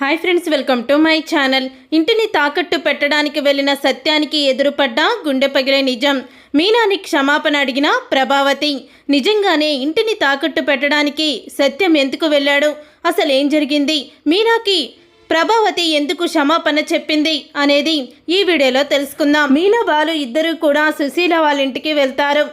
Hi friends welcome to my channel. ఇంటిని తాకట్టు పెట్టడానికి వెళ్ళిన సత్యానికి ఎదురుపడ్డ గుండె పగిలే నిజం. మీనాని క్షమాపణ అడిగిన ప్రభావతి. నిజంగానే ఇంటిని తాకట్టు పెట్టడానికి సత్యం ఎందుకు వెళ్ళాడు? అసలు ఏం జరిగింది? మీనాకి ప్రభావతి ఎందుకు క్షమాపణ చెప్పింది అనేది ఈ వీడియోలో తెలుసుకుందాం. మీనా బాలు ఇద్దరు కూడా సుశీల వాళ్ళ ఇంటికి వెళ్తారు.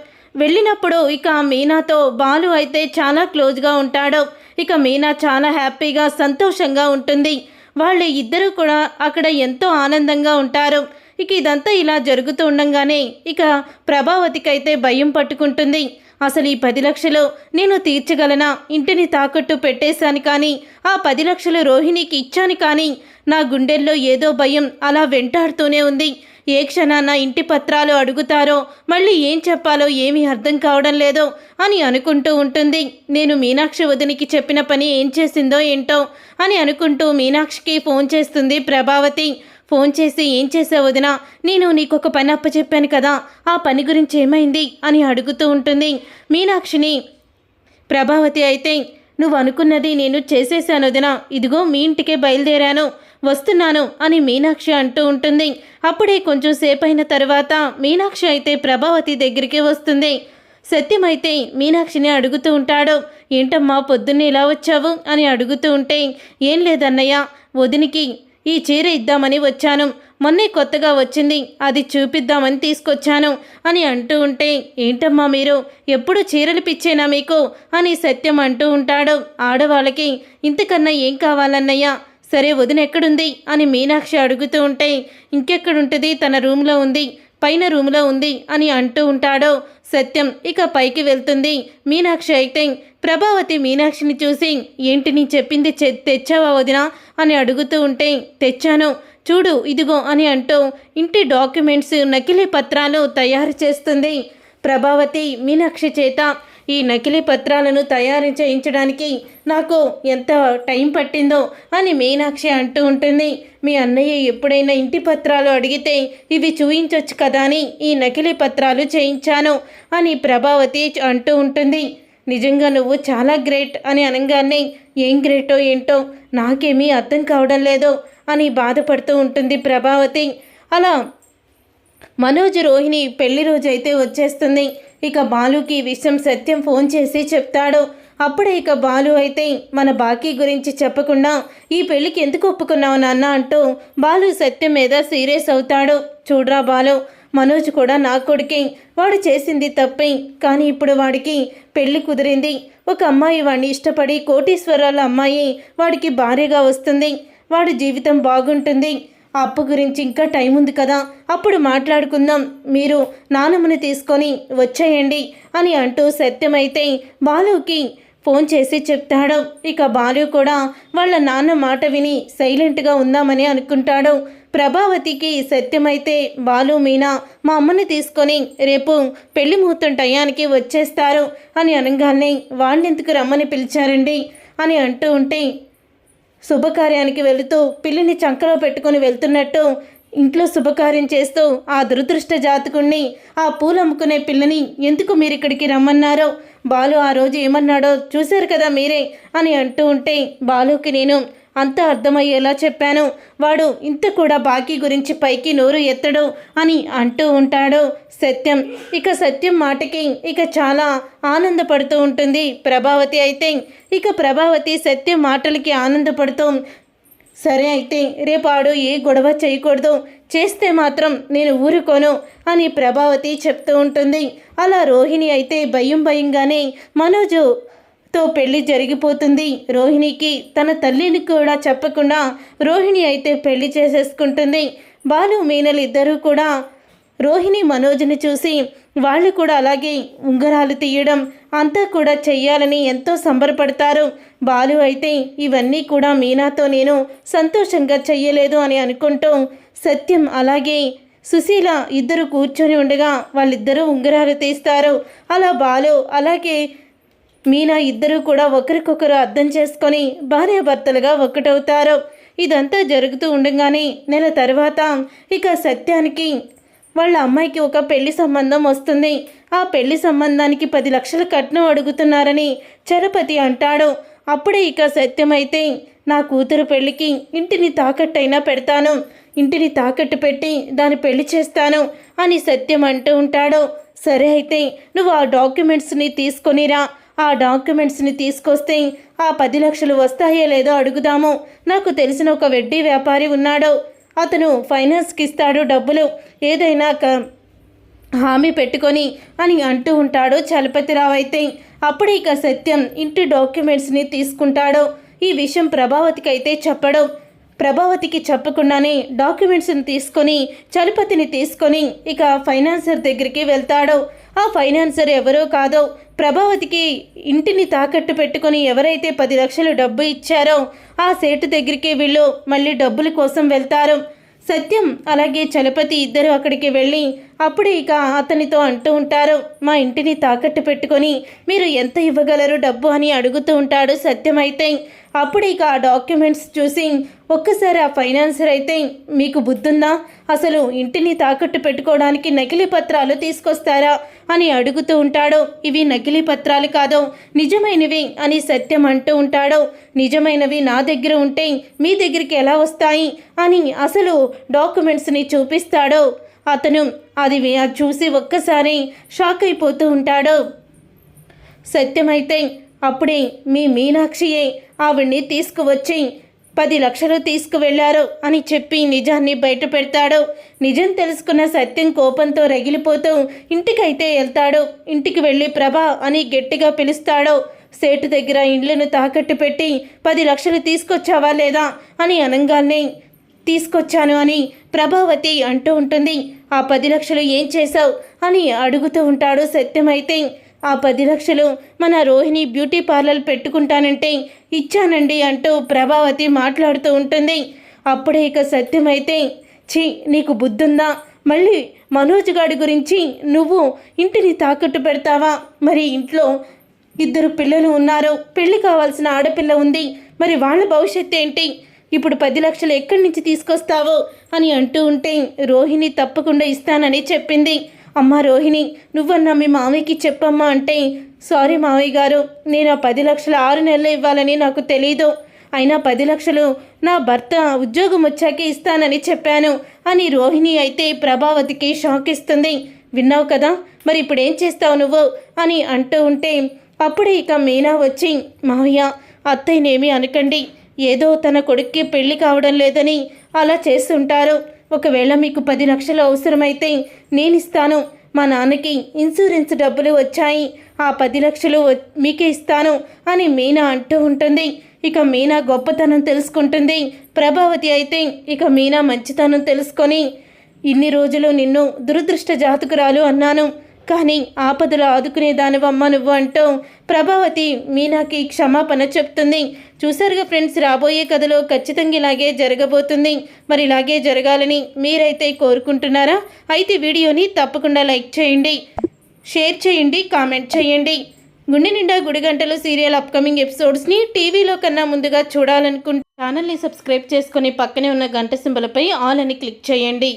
వెళ్ళినప్పుడు ఇక మీనాతో బాలు అయితే చాలా క్లోజ్గా ఉంటాడు. ఇక మీనా చాలా హ్యాపీగా సంతోషంగా ఉంటుంది. వాళ్ళు ఇద్దరు కూడా అక్కడ ఎంతో ఆనందంగా ఉంటారు. ఇక ఇదంతా ఇలా జరుగుతూ ఉండగానే ఇక ప్రభావతికైతే భయం పట్టుకుంటుంది. అసలు ఈ పది లక్షలు నేను తీర్చగలనా? ఇంటిని తాకట్టు పెట్టేశాను కానీ ఆ పది లక్షలు రోహిణికి ఇచ్చాను కానీ నా గుండెల్లో ఏదో భయం అలా వెంటాడుతూనే ఉంది. ఏ క్షణాన ఇంటి పత్రాలు అడుగుతారో మళ్ళీ ఏం చెప్పాలో ఏమీ అర్థం కావడం లేదో అని అనుకుంటూ ఉంటుంది. నేను మీనాక్షి వదినికి చెప్పిన పని ఏం చేసిందో ఏంటో అని అనుకుంటూ మీనాక్షికి ఫోన్ చేస్తుంది ప్రభావతి. ఫోన్ చేసి ఏం చేసావు వదినా? నేను నీకు ఒక పని అప్పచెప్పాను కదా ఆ పని గురించి ఏమైంది అని అడుగుతూ ఉంటుంది. మీనాక్షిని ప్రభావతి అయితే నువ్వు అనుకున్నది నేను చేసేసాను వదినా. ఇదిగో మీ ఇంటికే బయలుదేరాను. వస్తున్నాను అని మీనాక్షి అంటూ ఉంటుంది. అప్పుడే కొంచెం సేపైన తర్వాత మీనాక్షి అయితే ప్రభావతి దగ్గరికి వస్తుంది. సత్యమైతే మీనాక్షిని అడుగుతూ ఉంటాడు. ఏంటమ్మా పొద్దున్నే ఇలా వచ్చావు? అని అడుగుతూ ఉంటే ఏం లేదన్నయ్య వదినికి ఈ చీర ఇద్దామని వచ్చాను. మొన్నే కొత్తగా వచ్చింది అది చూపిద్దామని తీసుకొచ్చాను అని అంటూ ఉంటే ఏంటమ్మా మీరు ఎప్పుడు చీరలు పిచ్చేనా మీకు? అని సత్యం అంటూ ఉంటాడు. ఆడవాళ్ళకి ఇంతకన్నా ఏం కావాలన్నయ్యా? సరే వదిన ఎక్కడుంది? అని మీనాక్షి అడుగుతూ ఉంటే ఇంకెక్కడుంటుంది? తన రూమ్లో ఉంది. పైన రూమ్లో ఉంది అని అంటూ ఉంటాడో? సత్యం ఇక పైకి వెళ్తుంది. మీనాక్షి అయితే ప్రభావతి మీనాక్షిని చూసి ఏంటి నీ చెప్పింది చె- తెచ్చావా వదినా? అని అడుగుతూ ఉంటే తెచ్చాను. చూడు ఇదిగో అని అంటూ ఇంటి డాక్యుమెంట్స్ నకిలీ పత్రాలు తయారు చేస్తుంది ప్రభావతి మీనాక్షి చేత. ఈ నకిలీ పత్రాలను తయారు చేయించడానికి నాకు ఎంత టైం పట్టిందో అని మీనాక్షి అంటూ ఉంటుంది. మీ అన్నయ్య ఎప్పుడైనా ఇంటి పత్రాలు అడిగితే ఇవి చూయించవచ్చు కదా అని ఈ నకిలీ పత్రాలు చేయించాను అని ప్రభావతి అంటూ ఉంటుంది. నిజంగా నువ్వు చాలా గ్రేట్ అని అనగానే ఏం గ్రేటో ఏంటో నాకేమీ అర్థం కావడం లేదు అని బాధపడుతూ ఉంటుంది ప్రభావతి. అలా మనోజ్ రోహిణి పెళ్ళి రోజు అయితే వచ్చేస్తుంది. ఇక బాలుకి విషయం సత్యం ఫోన్ చేసి చెప్తాడు. అప్పుడే ఇక బాలు అయితే మన బాకీ గురించి చెప్పకుండా ఈ పెళ్ళికి ఎందుకు ఒప్పుకున్నావు నాన్న? అంటూ బాలు సత్యం మీద సీరియస్ అవుతాడు. చూడ్రా బాలు మనోజ్ కూడా నా కొడుకే. వాడు చేసింది తప్పే. కానీ ఇప్పుడు వాడికి పెళ్ళి కుదిరింది. ఒక అమ్మాయి వాడిని ఇష్టపడి కోటీశ్వరాల అమ్మాయి వాడికి భార్యగా వస్తుంది. వాడి జీవితం బాగుంటుంది. ఆ అప్పు గురించి ఇంకా టైం ఉంది కదా అప్పుడు మాట్లాడుకుందాం. మీరు నానమ్మని తీసుకొని వచ్చేయండి అని అంటూ సత్యమైతే బాలుకి ఫోన్ చేసి చెప్తాడు. ఇక బాలు కూడా వాళ్ళ నాన్న మాట విని సైలెంట్గా ఉందామని అనుకుంటాడు. ప్రభావతికి సత్యమైతే బాలు మీనా మా అమ్మని తీసుకొని రేపు పెళ్ళి ముహూర్తం టయానికి వచ్చేస్తారు అని అనగానే వాళ్ళెందుకు రమ్మని పిలిచారండి అని అంటూ ఉంటే శుభకార్యానికి వెళుతూ పిల్లిని చంకలో పెట్టుకుని వెళ్తున్నట్టు ఇంట్లో శుభకార్యం చేస్తూ ఆ దురదృష్ట జాతకుణ్ణి ఆ పూలు అమ్ముకునే పిల్లని ఎందుకు మీరు ఇక్కడికి రమ్మన్నారో బాలు ఆ రోజు ఏమన్నాడో చూశారు కదా మీరే అని అంటూ ఉంటే బాలుకి నేను అంతా అర్థమయ్యేలా చెప్పాను. వాడు ఇంత కూడా బాకీ గురించి పైకి నోరు ఎత్తడు అని అంటూ ఉంటాడు సత్యం. ఇక సత్యం మాటకి ఇక చాలా ఆనందపడుతూ ఉంటుంది ప్రభావతి అయితే. ఇక ప్రభావతి సత్యం మాటలకి ఆనందపడుతూ సరే అయితే రేపాడు ఏ గొడవ చేయకూడదు. చేస్తే మాత్రం నేను ఊరుకోను అని ప్రభావతి చెప్తూ ఉంటుంది. అలా రోహిణి అయితే భయం భయంగానే మనోజు తో పెళ్ళి జరిగిపోతుంది. రోహిణికి తన తల్లిని కూడా చెప్పకుండా రోహిణి అయితే పెళ్ళి చేసేసుకుంటుంది. బాలు మీనలు ఇద్దరూ కూడా రోహిణి మనోజ్ని చూసి వాళ్ళు కూడా అలాగే ఉంగరాలు తీయడం అంతా కూడా చెయ్యాలని ఎంతో సంబరపడతారు. బాలు అయితే ఇవన్నీ కూడా మీనాతో నేను సంతోషంగా చెయ్యలేదు అని అనుకుంటూ సత్యం అలాగే సుశీల ఇద్దరు కూర్చొని ఉండగా వాళ్ళిద్దరూ ఉంగరాలు తీస్తారు. అలా బాలు అలాగే మీనా ఇద్దరూ కూడా ఒకరికొకరు అర్థం చేసుకొని భార్యాభర్తలుగా ఒకటవుతారు ఇదంతా జరుగుతూ ఉండగానే నెల తర్వాత ఇక సత్యానికి వాళ్ళ అమ్మాయికి ఒక పెళ్ళి సంబంధం వస్తుంది. ఆ పెళ్ళి సంబంధానికి పది లక్షల కట్నం అడుగుతున్నారని చలపతి అంటాడు. అప్పుడే ఇక సత్యమైతే నా కూతురు పెళ్ళికి ఇంటిని తాకట్టైనా పెడతాను. ఇంటిని తాకట్టు పెట్టి దాని పెళ్ళి చేస్తాను అని సత్యం అంటూ ఉంటాడు. సరే అయితే నువ్వు ఆ డాక్యుమెంట్స్ని తీసుకొనిరా ఆ డాక్యుమెంట్స్ని తీసుకొస్తే ఆ పది లక్షలు వస్తాయో లేదో అడుగుదాము. నాకు తెలిసిన ఒక వెడ్డీ వ్యాపారి ఉన్నాడు. అతను ఫైనాన్స్కి ఇస్తాడు డబ్బులు. ఏదైనా క- హామీ పెట్టుకొని అని అంటూ ఉంటాడు చలపతిరావు అయితే. అప్పుడు ఇక సత్యం ఇంటి డాక్యుమెంట్స్ని తీసుకుంటాడు. ఈ విషయం ప్రభావతికి అయితే చెప్పడు. ప్రభావతికి చెప్పకుండానే డాక్యుమెంట్స్ని తీసుకొని చలపతిని తీసుకొని ఇక ఫైనాన్సర్ దగ్గరికి వెళ్తాడు. ఆ ఫైనాన్సర్ ఎవరో కాదో ప్రభావతికి ఇంటిని తాకట్టు పెట్టుకొని ఎవరైతే పది లక్షలు డబ్బు ఇచ్చారో ఆ సేటు దగ్గరికి వీళ్ళు మళ్ళీ డబ్బుల కోసం వెళ్తారు. సత్యం అలాగే చలపతి ఇద్దరు అక్కడికి వెళ్ళి అప్పుడు ఇక అతనితో అంటూ ఉంటారు మా ఇంటిని తాకట్టు పెట్టుకొని మీరు ఎంత ఇవ్వగలరు డబ్బు అని అడుగుతూ ఉంటాడు సత్యం అయితే. అప్పుడు ఇక ఆ డాక్యుమెంట్స్ చూసి ఒక్కసారి ఆ ఫైనాన్సర్ అయితే మీకు బుద్ధుందా? అసలు ఇంటిని తాకట్టు పెట్టుకోవడానికి నకిలీ పత్రాలు తీసుకొస్తారా? అని అడుగుతూ ఉంటాడు. ఇవి నకిలీ పత్రాలు కాదు నిజమైనవి అని సత్యం అంటూ ఉంటాడు. నిజమైనవి నా దగ్గర ఉంటే మీ దగ్గరికి ఎలా వస్తాయి? అని అసలు డాక్యుమెంట్స్ని చూపిస్తాడు. అతను అది అది చూసి ఒక్కసారి షాక్ అయిపోతూ ఉంటాడు. సత్యమైతే అప్పుడే మీ మీనాక్షియే ఆవిడ్ని తీసుకువచ్చి పది లక్షలు తీసుకువెళ్ళారు అని చెప్పి నిజాన్ని బయట పెడతాడు. నిజం తెలుసుకున్న సత్యం కోపంతో రగిలిపోతూ ఇంటికైతే వెళ్తాడు. ఇంటికి వెళ్ళి ప్రభా అని గట్టిగా పిలుస్తాడు. సేటు దగ్గర ఇండ్లను తాకట్టు పెట్టి పది లక్షలు తీసుకొచ్చావా లేదా అని అనగానే తీసుకొచ్చాను అని ప్రభావతి అంటూ ఉంటుంది. ఆ పది లక్షలు ఏం చేశావు? అని అడుగుతూ ఉంటాడు సత్యమైతే. ఆ పది లక్షలు మన రోహిణి బ్యూటీ పార్లర్ పెట్టుకుంటానంటే ఇచ్చానండి అంటూ ప్రభావతి మాట్లాడుతూ ఉంటుంది. అప్పుడే ఇక సత్యమైతే ఛీ నీకు బుద్ధుందా? మళ్ళీ మనోజ్ గాడి గురించి నువ్వు ఇంటిని తాకట్టు పెడతావా? మరి ఇంట్లో ఇద్దరు పిల్లలు ఉన్నారు. పెళ్ళి కావాల్సిన ఆడపిల్ల ఉంది. మరి వాళ్ళ భవిష్యత్తు ఏంటి ఇప్పుడు పది లక్షలు ఎక్కడి నుంచి తీసుకొస్తావు? అని అంటూ ఉంటే రోహిణి తప్పకుండా ఇస్తానని చెప్పింది. అమ్మ రోహిణి నువ్వన్నా మీ మామయ్యకి చెప్పమ్మా అంటే సారీ మామయ్య గారు నేను ఆ పది లక్షలు ఆరు నెలలు ఇవ్వాలని నాకు తెలీదు. అయినా పది లక్షలు నా భర్త ఉద్యోగం వచ్చాకే ఇస్తానని చెప్పాను అని రోహిణి అయితే ప్రభావతికి షాక్ ఇస్తుంది. విన్నావు కదా మరి ఇప్పుడు ఏం చేస్తావు నువ్వు? అని అంటూ ఉంటే అప్పుడే ఇక మీనా వచ్చి మావయ్య అత్తయ్యనేమి అనకండి. ఏదో తన కొడుక్కి పెళ్ళి కావడం లేదని అలా చేస్తుంటారు. ఒకవేళ మీకు పది లక్షలు అవసరమైతే నేను ఇస్తాను మా నాన్నకి ఇన్సూరెన్స్ డబ్బులు వచ్చాయి. ఆ పది లక్షలు మీకే ఇస్తాను అని మీనా అంటూ ఉంటుంది. ఇక మీనా గొప్పతనం తెలుసుకుంటుంది. ప్రభావతి అయితే ఇక మీనా మంచితనం తెలుసుకొని ఇన్ని రోజులు నిన్ను దురదృష్ట జాతకురాలు అన్నాను. కానీ ఆపదలు ఆదుకునే దానివమ్మ నువ్వు అంటూ ప్రభావతి మీనాకి క్షమాపణ చెప్తుంది. చూసారుగా ఫ్రెండ్స్ రాబోయే కథలో ఖచ్చితంగా ఇలాగే జరగబోతుంది. మరి ఇలాగే జరగాలని మీరైతే కోరుకుంటున్నారా? అయితే వీడియోని తప్పకుండా లైక్ చేయండి షేర్ చేయండి కామెంట్ చేయండి. గుండె నిండా గుడిగంటలు సీరియల్ అప్కమింగ్ ఎపిసోడ్స్ని టీవీలో కన్నా ముందుగా చూడాలనుకుంటే ఛానల్ని సబ్స్క్రైబ్ చేసుకుని పక్కనే ఉన్న గంట సింబలపై ఆల్ అని క్లిక్ చేయండి.